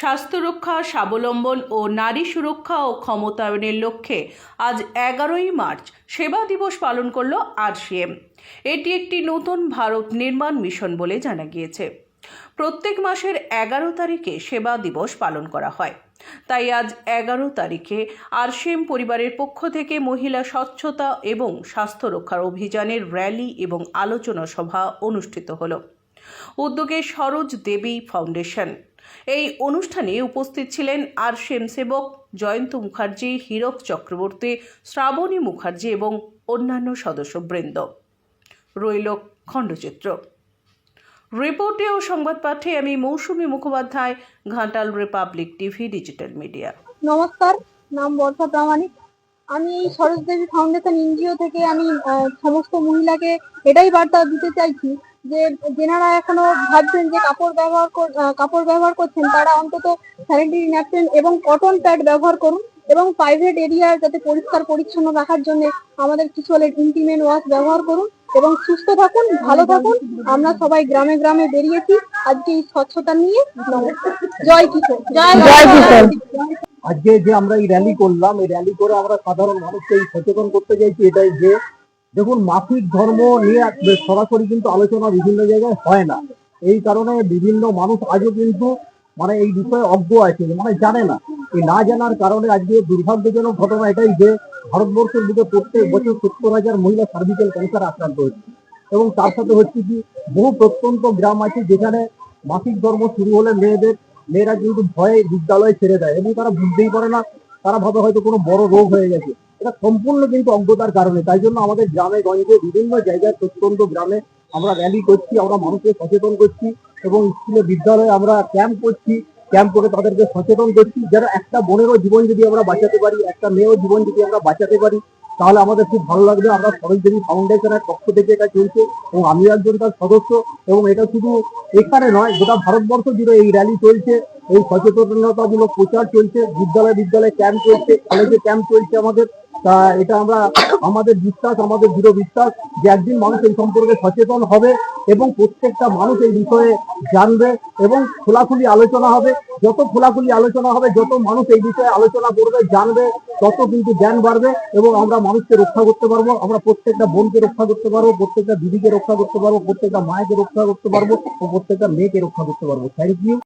স্বাস্থ্য রক্ষা, স্বাবলম্বন ও নারী সুরক্ষা ও ক্ষমতায়নের লক্ষ্যে আজ এগারোই মার্চ সেবা দিবস পালন করল আরসিএম। এটি একটি নতুন ভারত নির্মাণ মিশন বলে জানা গিয়েছে। প্রত্যেক মাসের এগারো তারিখে সেবা দিবস পালন করা হয়। তাই আজ এগারো তারিখে আরসিএম পরিবারের পক্ষ থেকে মহিলা স্বচ্ছতা এবং স্বাস্থ্য রক্ষার অভিযানের র্যালি এবং আলোচনা সভা অনুষ্ঠিত হলো। উদ্যোগে সরোজ দেবী ফাউন্ডেশন। এই অনুষ্ঠানে উপস্থিত ছিলেন আরসিএম সেবক জয়ন্ত মুখার্জি, হীরক চক্রবর্তী, শ্রাবণী মুখার্জি এবং অন্যান্য সদস্যবৃন্দ। রইল খণ্ডচিত্র। রিপোর্টে ও সংবাদ পাঠে আমি Mousumi Mukhopadhyay, Ghatal republic TV, digital media. নমস্কার, নাম বর্ষা প্রামাণিক। আমি এই সরোজদেবী ফাউন্ডেশন এনজিও থেকে আমি সমস্ত মহিলাকে এটাই বার্তা দিতে চাইছি যে যেনারা এখনও ভাবছেন যে কাপড় ব্যবহার কাপড় ব্যবহার করছেন তারা অন্তত স্যানিটারি ন্যাপকিন এবং কটন প্যাড ব্যবহার করুন এবং প্রাইভেট এরিয়া যাতে পরিষ্কার পরিচ্ছন্ন রাখার জন্য আমাদের কিছু হলে ইন্টিমেট ওয়াশ ব্যবহার করুন এবং সুস্থ থাকুন ভালো থাকুন। আমরা সবাই গ্রামে গ্রামে বেরিয়েছি। আজকে এই স্বচ্ছতা নিয়ে নমস্কার। জয় কিশোর। জয় কিশোর। আজকে যে আমরা এই র্যালি করলাম এই র্যালি করে আমরা সাধারণ মানুষকে এই সচেতন করতে চাইছি এটাই যে দেখুন মাসিক ধর্ম নিয়ে সরাসরি কিন্তু আলোচনা বিভিন্ন জায়গায় হয় না। এই কারণে বিভিন্ন মানুষ আজও কিন্তু মানে এই বিষয়ে অজ্ঞ আছে মানে জানে না। এই না জানার কারণে আজকে দুর্ভাগ্যজনক ঘটনা এটাই যে ভারতবর্ষের বুকে প্রত্যেক বছর সত্তর হাজার মহিলা সার্ভিক্যাল ক্যান্সার আক্রান্ত হচ্ছে। এবং তার সাথে হচ্ছে কি, বহু প্রত্যন্ত গ্রাম আছে যেখানে মাসিক ধর্ম শুরু হলে মেয়েদের, মেয়েরা কিন্তু ভয়ে বিদ্যালয়ে ছেড়ে দেয় এবং তারা বুঝতেই পারে না, তারা ভাবে হয়তো কোনো বড় রোগ হয়ে গেছে। এটা সম্পূর্ণ কিন্তু অজ্ঞতার কারণে। তাই জন্য আমাদের গ্রামে, গঞ্জে, বিভিন্ন জায়গায় প্রত্যন্ত গ্রামে আমরা র্যালি করছি, আমরা মানুষকে সচেতন করছি এবং স্কুলে বিদ্যালয়ে আমরা ক্যাম্প করছি। ক্যাম্প করে তাদেরকে সচেতন করছি যারা একটা বোনেরও জীবন যদি আমরা বাঁচাতে পারি, একটা মেয়েও জীবন যদি আমরা বাঁচাতে পারি, তাহলে আমাদের খুব ভালো লাগবে। আমরা সরোজদেবী ফাউন্ডেশনের পক্ষ থেকে এটা চলছে এবং আমি একজন তার সদস্য এবং এটা শুধু এখানে নয়, গোটা ভারতবর্ষ জুড়ে এই র্যালি চলছে। এই সচেতনতামূলক প্রচার চলছে বিদ্যালয় বিদ্যালয়ে ক্যাম্প চলছে কলেজে ক্যাম্প চলছে আমাদের। তা এটা আমরা আমাদের বিশ্বাস, আমাদের দৃঢ় বিশ্বাস যে একদিন মানুষ এই সম্পর্কে সচেতন হবে এবং প্রত্যেকটা মানুষ এই বিষয়ে জানবে এবং খোলাখুলি আলোচনা হবে। যত খোলাখুলি আলোচনা হবে, যত মানুষ এই বিষয়ে আলোচনা করবে, জানবে, তত কিন্তু জ্ঞান বাড়বে এবং আমরা মানুষকে রক্ষা করতে পারব, আমরা প্রত্যেকটা বোনকে রক্ষা করতে পারব, প্রত্যেকটা দিদিকে রক্ষা করতে পারব, প্রত্যেকটা মায়েকে রক্ষা করতে পারব, ও প্রত্যেকটা মেয়েকে রক্ষা করতে পারব। Thank you